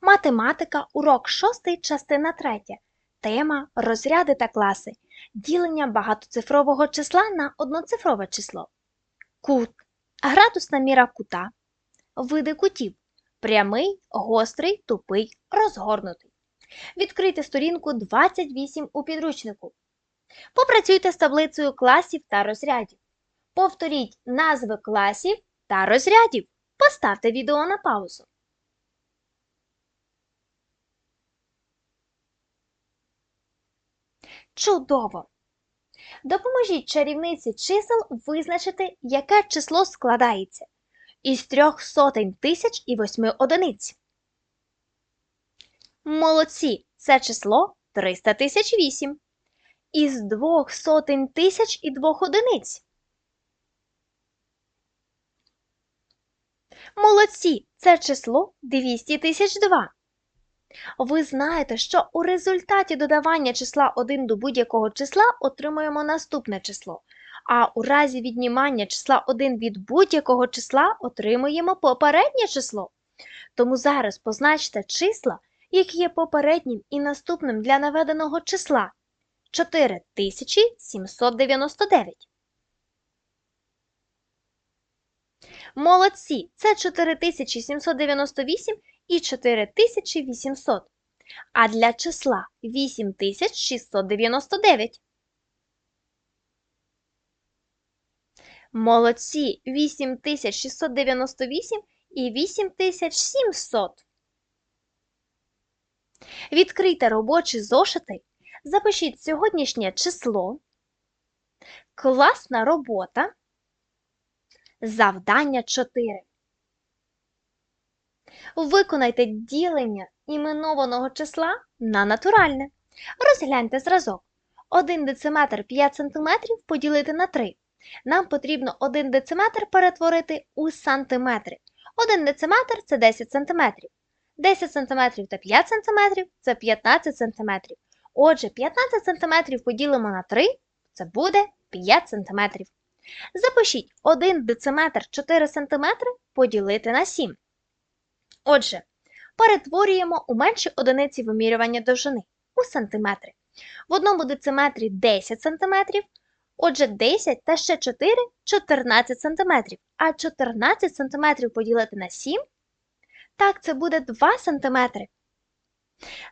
Математика, урок 6, частина 3. Тема розряди та класи. Ділення багатоцифрового числа на одноцифрове число. Кут. Градусна міра кута. Види кутів. Прямий, гострий, тупий, розгорнутий. Відкрийте сторінку 28 у підручнику. Попрацюйте з таблицею класів та розрядів. Повторіть назви класів та розрядів. Поставте відео на паузу. Чудово! Допоможіть чарівниці чисел визначити, яке число складається із трьох сотень тисяч і восьми одиниць. Молодці! Це число 300 тисяч вісім. Із двох сотень тисяч і двох одиниць. Молодці! Це число 200 тисяч два. Ви знаєте, що у результаті додавання числа 1 до будь-якого числа отримуємо наступне число, а у разі віднімання числа 1 від будь-якого числа отримуємо попереднє число. Тому зараз позначте числа, які є попереднім і наступним для наведеного числа 4799. Молодці! Це 4798 і 4800. А для числа 8699. Молодці 8698 і 8700. Відкрийте робочі зошити. Запишіть сьогоднішнє число. Класна робота. Завдання 4. Виконайте ділення іменованого числа на натуральне. Розгляньте зразок. 1 дециметр 5 см поділити на 3. Нам потрібно 1 дециметр перетворити у сантиметри. 1 дециметр – це 10 см. 10 см та 5 см – це 15 см. Отже, 15 см поділимо на 3 – це буде 5 см. Запишіть 1 дециметр 4 см поділити на 7. Отже, перетворюємо у менші одиниці вимірювання довжини у сантиметри. В одному дециметрі 10 см, отже, 10 та ще 4 14 см, а 14 см поділити на 7, так, це буде 2 см.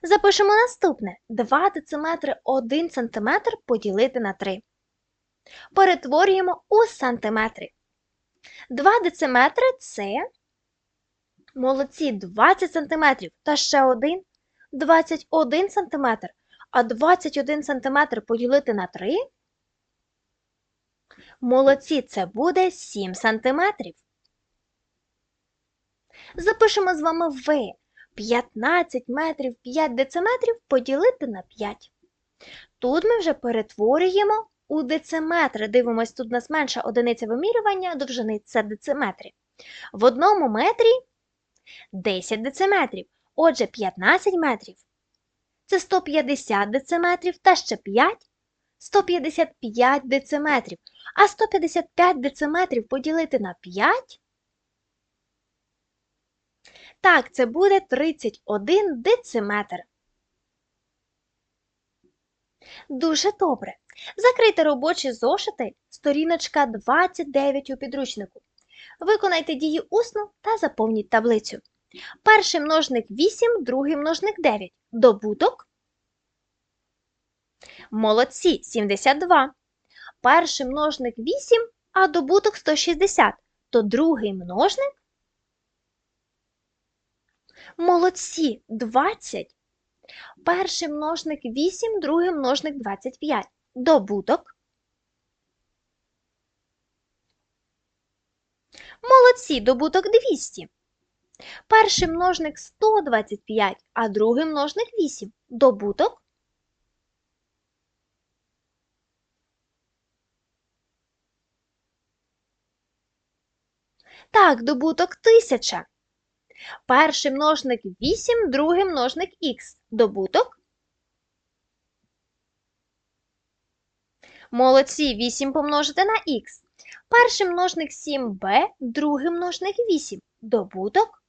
Запишемо наступне 2 дециметри 1 см поділити на 3. Перетворюємо у сантиметри. 2 дециметри – це Молодці 20 см та ще один 21 см. А 21 см поділити на 3. Молодці, це буде 7 см. Запишемо з вами В. 15 метрів 5 дециметрів поділити на 5. Тут ми вже перетворюємо у дециметри. Дивимось, тут у нас менша одиниця вимірювання довжини це дециметри. В одному метрі 10 дециметрів. Отже, 15 метрів. Це 150 дециметрів та ще 5 155 дециметрів. А 155 дециметрів поділити на 5. Так, це буде 31 дециметр. Дуже добре. Закрийте робочі зошити, сторіночка 29 у підручнику. Виконайте дії усно та заповніть таблицю. Перший множник 8, другий множник 9. Добуток. Молодці 72. Перший множник 8, а добуток 160. То другий множник. Молодці 20. Перший множник 8, другий множник 25. Добуток. Молодці, добуток 200. Перший множник 125, а другий множник 8. Добуток. Так, добуток 1000. Перший множник 8, другий множник х. Добуток. Молодці 8 помножити на х. Перший множник 7b, другий множник 8. Добуток.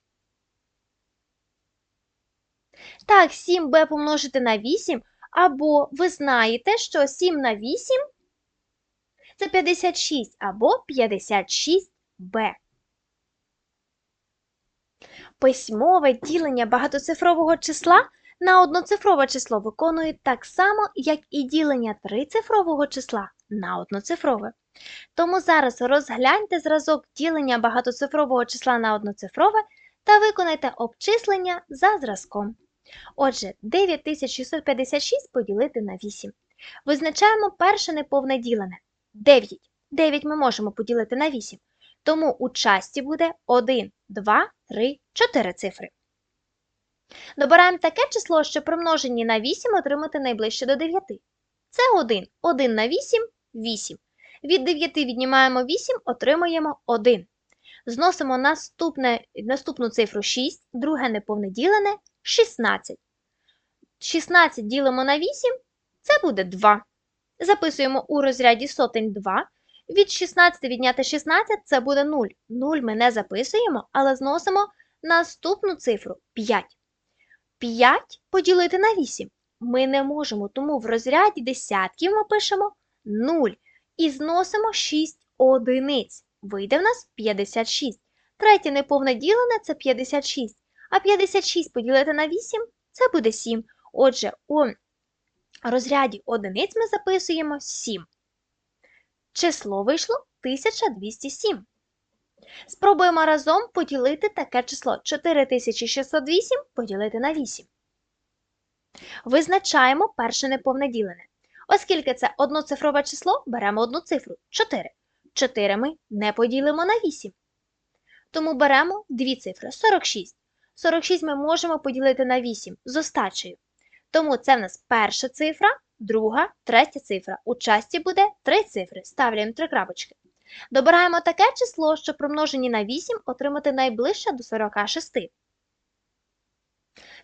Так, 7b помножити на 8, або ви знаєте, що 7 на 8 це 56, або 56b. Письмове ділення багатоцифрового числа на одноцифрове число виконує так само, як і ділення трицифрового числа на одноцифрове. Тому зараз розгляньте зразок ділення багатоцифрового числа на одноцифрове та виконайте обчислення за зразком. Отже, 9656 поділити на 8. Визначаємо перше неповне ділене 9. 9 ми можемо поділити на 8. Тому у часті буде 1, 2, 3, 4 цифри. Добираємо таке число, що при множенні на 8 отримати найближче до 9. Це 1. 1 на 8 8. Від 9 віднімаємо 8, отримуємо 1. Зносимо наступне, наступну цифру 6, друге неповне ділене 16. 16 ділимо на 8, це буде 2. Записуємо у розряді сотень 2. Від 16 відняти 16 це буде 0. 0 ми не записуємо, але зносимо наступну цифру 5. 5 поділити на 8 ми не можемо, тому в розряді десятків ми пишемо 0 і зносимо 6 одиниць. Вийде в нас 56. Третє неповне ділене це 56. А 56 поділити на 8 це буде 7. Отже, у розряді одиниць ми записуємо 7. Число вийшло 1207. Спробуємо разом поділити таке число 4608 поділити на 8. Визначаємо перше неповне ділене. Оскільки це одноцифрове число, беремо одну цифру 4. 4 ми не поділимо на 8. Тому беремо дві цифри 46. 46 ми можемо поділити на 8 з остачею. Тому це в нас перша цифра, друга, третя цифра. У часті буде три цифри. Ставляємо три крапочки. Добираємо таке число, що при множенні на 8 отримати найближче до 46.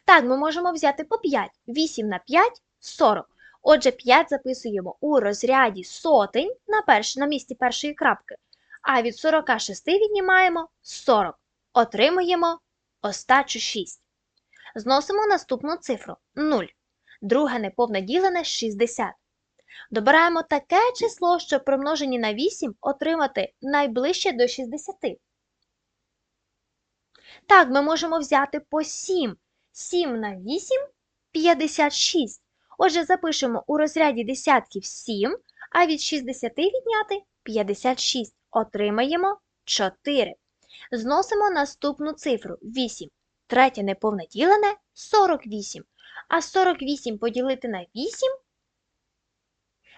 Так, ми можемо взяти по 5. 8 на 5 40. Отже, 5 записуємо у розряді сотень на, перш, на місці першої крапки. А від 46 віднімаємо 40. Отримуємо остачу 6. Зносимо наступну цифру 0. Друге неповне ділене 60. Добираємо таке число, що при множенні на 8 отримати найближче до 60. Так, ми можемо взяти по 7. 7 на 8 56. Отже, запишемо у розряді десятків 7, а від 60 відняти 56. Отримаємо 4. Зносимо наступну цифру 8. Третє неповне ділене 48. А 48 поділити на 8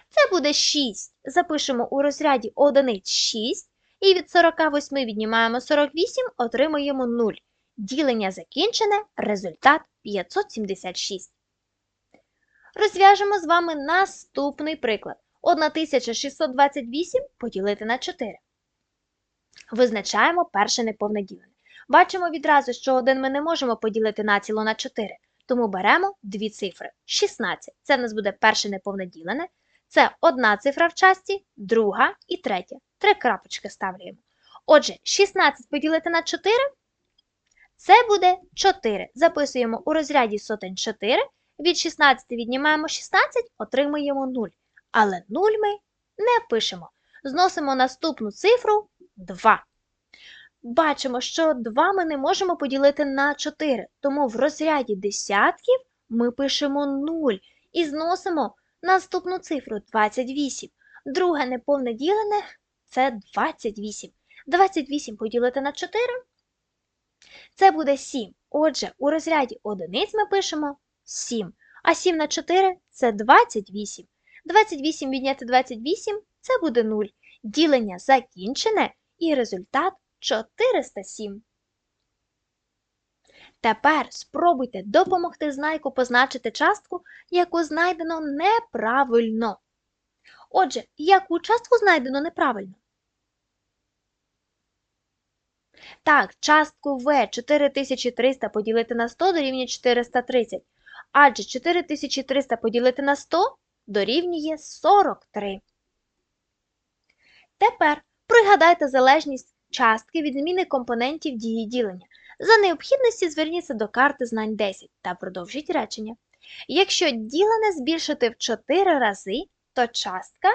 це буде 6. Запишемо у розряді одиниць 6. І від 48 віднімаємо 48, отримуємо 0. Ділення закінчене, результат 576. Розв'яжемо з вами наступний приклад. 1628 поділити на 4. Визначаємо перше неповне ділене. Бачимо відразу, що один ми не можемо поділити націло на 4, тому беремо дві цифри. 16. Це в нас буде перше неповне ділене. Це одна цифра в часті, друга і третя. Три крапочки ставляємо. Отже, 16 поділити на 4 це буде 4. Записуємо у розряді сотень 4. Від 16 віднімаємо 16, отримуємо 0. Але 0 ми не пишемо. Зносимо наступну цифру 2. Бачимо, що 2 ми не можемо поділити на 4, тому в розряді десятків ми пишемо 0 і зносимо наступну цифру 28. Друге неповне ділене це 28. 28 поділити на 4 це буде 7. Отже, у розряді одиниць ми пишемо 7. А 7 на 4 це 28. 28 відняти 28 це буде 0. Ділення закінчене і результат 407. Тепер спробуйте допомогти знайку позначити частку, яку знайдено неправильно. Отже, яку частку знайдено неправильно? Так, частку В 4300 поділити на 100 дорівнює 430. Адже 4300 поділити на 100 дорівнює 43. Тепер пригадайте залежність частки від зміни компонентів дії ділення. За необхідності зверніться до карти знань 10 та продовжіть речення. Якщо ділене збільшити в 4 рази, то частка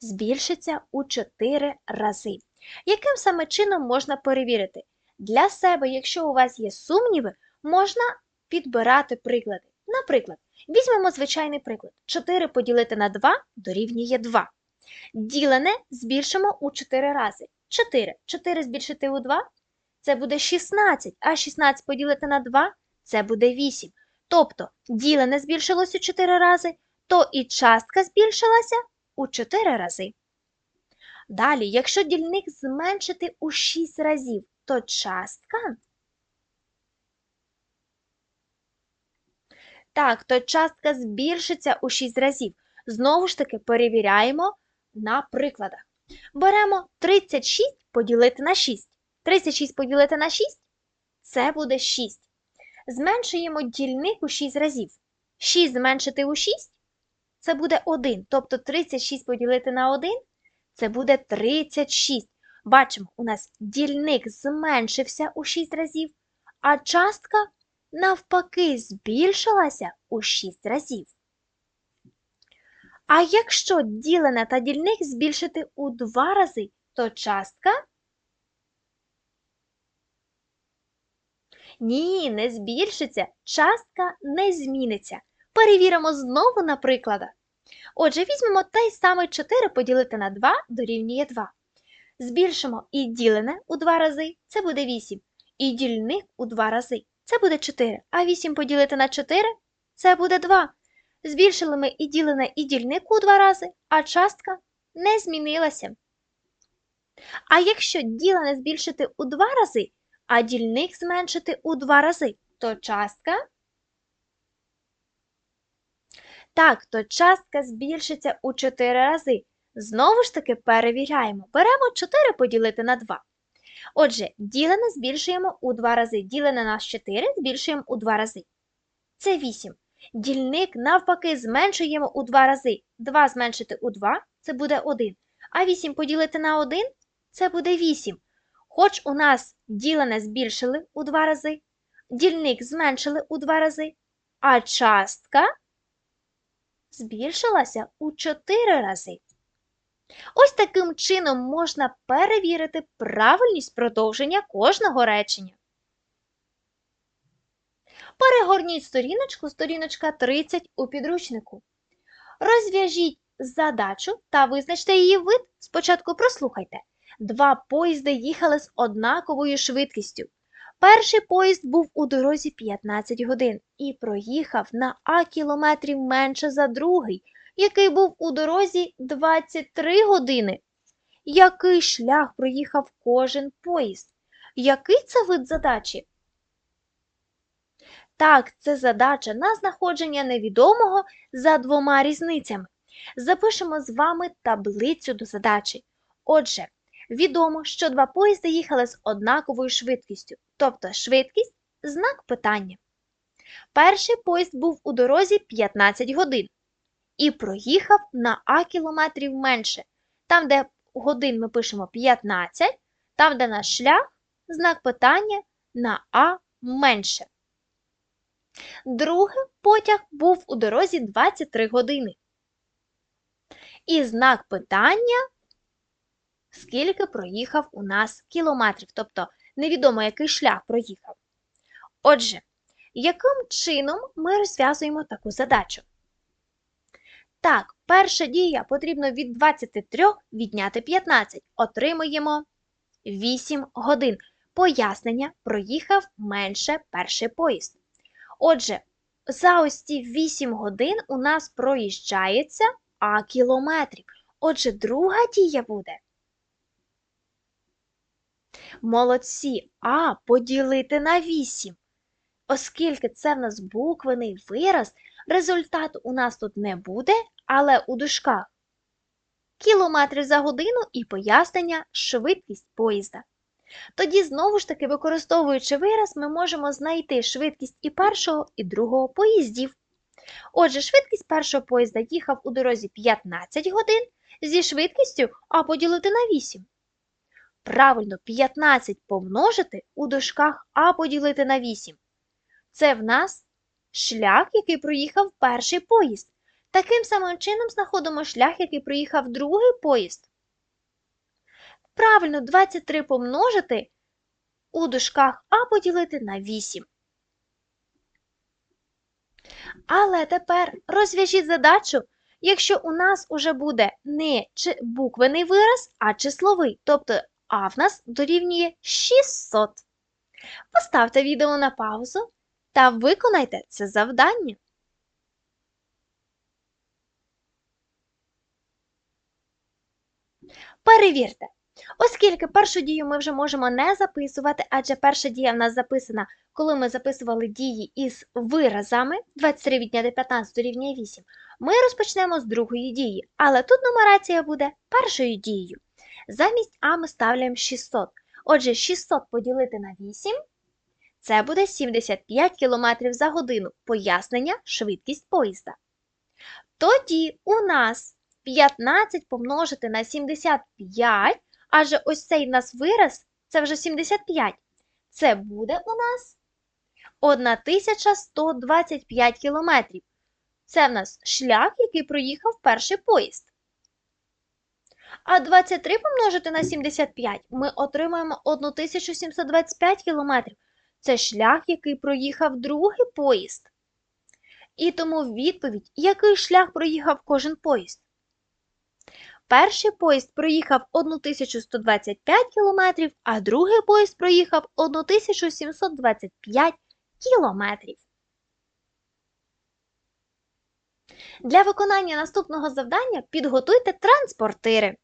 збільшиться у 4 рази. Яким саме чином можна перевірити? Для себе, якщо у вас є сумніви, можна підбирати приклади. Наприклад, візьмемо звичайний приклад. 4 поділити на 2 дорівнює 2. Ділене збільшимо у 4 рази. 4. 4 збільшити у 2 це буде 16, а 16 поділити на 2 це буде 8. Тобто ділене збільшилось у 4 рази, то і частка збільшилася у 4 рази. Далі, якщо дільник зменшити у 6 разів, то частка. Так, то частка збільшиться у 6 разів. Знову ж таки перевіряємо на прикладах. Беремо 36 поділити на 6. 36 поділити на 6 це буде 6. Зменшуємо дільник у 6 разів. 6 зменшити у 6 це буде 1. Тобто 36 поділити на 1 це буде 36. Бачимо, у нас дільник зменшився у 6 разів, а частка навпаки збільшилася у 6 разів. А якщо ділене та дільник збільшити у 2 рази, то частка Ні, не збільшиться, частка не зміниться. Перевіримо знову на прикладах. Отже, візьмемо той самий 4 поділити на 2 дорівнює 2. Збільшимо і ділене у 2 рази, це буде 8. І дільник у 2 рази, це буде 4. А 8 поділити на 4 це буде 2. Збільшили ми і ділене, і дільник у 2 рази, а частка не змінилася. А якщо ділене збільшити у 2 рази, а дільник зменшити у 2 рази, то частка. Так, то частка збільшиться у 4 рази. Знову ж таки перевіряємо. Беремо 4 поділити на 2. Отже, ділене збільшуємо у 2 рази. Ділене на 4 збільшуємо у 2 рази. Це 8. Дільник навпаки зменшуємо у 2 рази. 2 зменшити у 2 це буде 1. А 8 поділити на 1 це буде 8. Хоч у нас ділене збільшили у 2 рази, дільник зменшили у 2 рази, а частка збільшилася у 4 рази. Ось таким чином можна перевірити правильність продовження кожного речення. Перегорніть сторіночку, сторіночка 30 у підручнику. Розв'яжіть задачу та визначте її вид. Спочатку прослухайте. Два поїзди їхали з однаковою швидкістю. Перший поїзд був у дорозі 15 годин і проїхав на А кілометрів менше за другий, який був у дорозі 23 години. Який шлях проїхав кожен поїзд? Який це вид задачі? Так, це задача на знаходження невідомого за двома різницями. Запишемо з вами таблицю до задачі. Отже, відомо, що два поїзди їхали з однаковою швидкістю, тобто швидкість знак питання. Перший поїзд був у дорозі 15 годин і проїхав на А кілометрів менше. Там, де годин ми пишемо 15, там, де наш шлях, знак питання на А менше. Другий потяг був у дорозі 23 години. І знак питання, скільки проїхав у нас кілометрів, тобто невідомо, який шлях проїхав. Отже, яким чином ми розв'язуємо таку задачу? Так, перша дія потрібно від 23 відняти 15. Отримуємо 8 годин. Пояснення проїхав менше перший поїзд. Отже, за ось ці 8 годин у нас проїжджається А кілометрів. Отже, друга дія буде. Молодці А поділити на 8. Оскільки це в нас буквений вираз, результату у нас тут не буде, але у дужках кілометри за годину і пояснення швидкість поїзда. Тоді, знову ж таки, використовуючи вираз, ми можемо знайти швидкість і першого, і другого поїздів. Отже, швидкість першого поїзда їхав у дорозі 15 годин зі швидкістю А поділити на 8. Правильно, 15 помножити у дужках А поділити на 8. Це в нас шлях, який проїхав перший поїзд. Таким самим чином знаходимо шлях, який проїхав другий поїзд. Правильно, 23 помножити у дужках А поділити на 8. Але тепер розв'яжіть задачу, якщо у нас уже буде не буквений вираз, а числовий, тобто А в нас дорівнює 600. Поставте відео на паузу та виконайте це завдання. Перевірте. Оскільки першу дію ми вже можемо не записувати, адже перша дія в нас записана, коли ми записували дії із виразами 23 відняти 15 дорівнює 8, ми розпочнемо з другої дії, але тут нумерація буде першою дією. Замість А ми ставляємо 600. Отже, 600 поділити на 8 це буде 75 км за годину. Пояснення швидкість поїзда. Тоді у нас 15 помножити на 75, адже ось цей в нас вираз це вже 75. Це буде у нас 1125 кілометрів. Це в нас шлях, який проїхав перший поїзд. А 23 помножити на 75 ми отримаємо 1725 кілометрів. Це шлях, який проїхав другий поїзд. І тому відповідь, який шлях проїхав кожен поїзд. Перший поїзд проїхав 1125 кілометрів, а другий поїзд проїхав 1725 кілометрів. Для виконання наступного завдання підготуйте транспортири.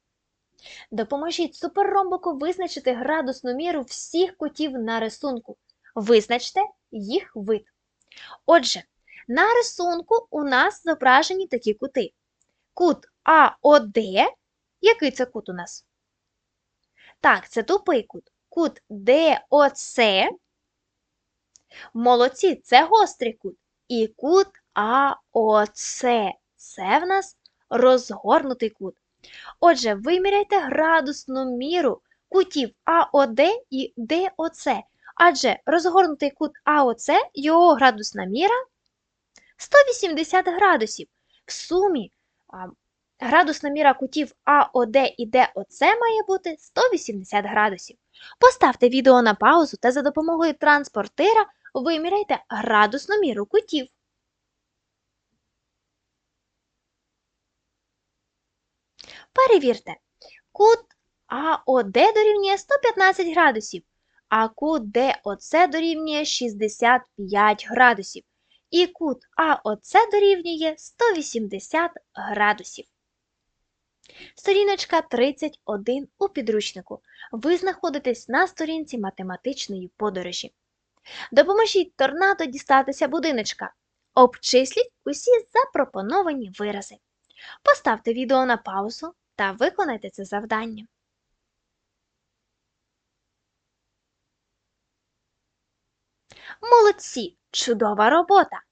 Допоможіть суперромбику визначити градусну міру всіх кутів на рисунку. Визначте їх вид. Отже, на рисунку у нас зображені такі кути. Кут АОД. Який це кут у нас? Так, це тупий кут. Кут ДОЦ. Молодці, це гострий кут. І кут АОЦ. Це в нас розгорнутий кут. Отже, виміряйте градусну міру кутів АОД і ДОЦ. Адже розгорнутий кут АОЦ, його градусна міра 180 градусів. В сумі градусна міра кутів АОД і ДОЦ має бути 180 градусів. Поставте відео на паузу та за допомогою транспортира виміряйте градусну міру кутів. Перевірте. Кут АОД дорівнює 115 градусів, а кут ДОЦ дорівнює 65 градусів. І кут АОЦ дорівнює 180 градусів. Сторіночка 31 у підручнику. Ви знаходитесь на сторінці математичної подорожі. Допоможіть торнадо дістатися будиночка. Обчисліть усі запропоновані вирази. Поставте відео на паузу та виконайте це завдання. Молодці! Чудова робота!